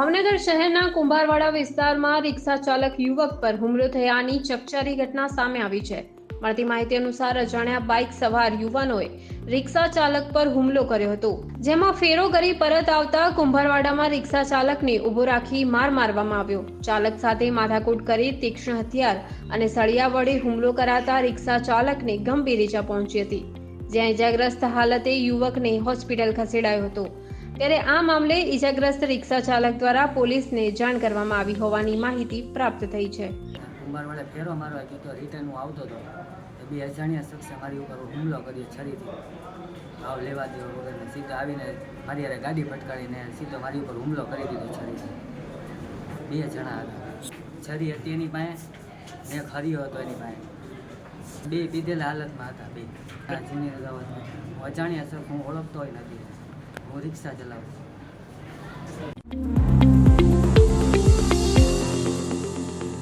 ભાવનગર શહેરના કુંભારવાડા વિસ્તારમાં રિક્ષા ચાલક યુવક પર હુમલો થયાની ચકચારી ઘટના સામે આવી છે. મળતી માહિતી અનુસાર અજાણ્યા બાઇક સવાર યુવાનોએ રિક્ષા ચાલક પર હુમલો કર્યો હતો. જેમાં ફેરો કરી પરત આવતા કુંભારવાડામાં રિક્ષા ચાલકને ઊભો રાખી માર મારવામાં આવ્યો. ચાલક સાથે માથાકૂટ કરી તીક્ષ્ણ હથિયાર અને સળિયા વડે હુમલો કરાતા રિક્ષા ચાલકને ગંભીર ઈજા પહોંચી હતી. જ્યાં ઇજાગ્રસ્ત હાલતે યુવકને હોસ્પિટલ ખસેડાયો હતો. ત્યારે આ મામલે ઈજાગ્રસ્ત રિક્ષા ચાલક દ્વારા પોલીસને જાણ કરવામાં આવી હોવાની માહિતી પ્રાપ્ત થઈ છે. કુંભાર ફેરો મારવા ગયો તો રિટર્ન હું આવતો હતો. તો બે અજાણ્યા શખ્સે મારી ઉપર હુમલો કર્યો, છરીથી. ભાવ લેવા દેવો વગરને સીધો આવીને મારી હારે ગાડી ફટકારીને સીધો મારી ઉપર હુમલો કરી દીધો છરીથી. બે જણા હતા. છરી હતી એની પાસે, એક હરિયો હતો એની પાસે. બે પીધેલા હાલતમાં હતા બે. જૂની અજાણ્યા શખ્સ હું ઓળખતો હોય નથી. હું રિક્ષા ચલાવું છું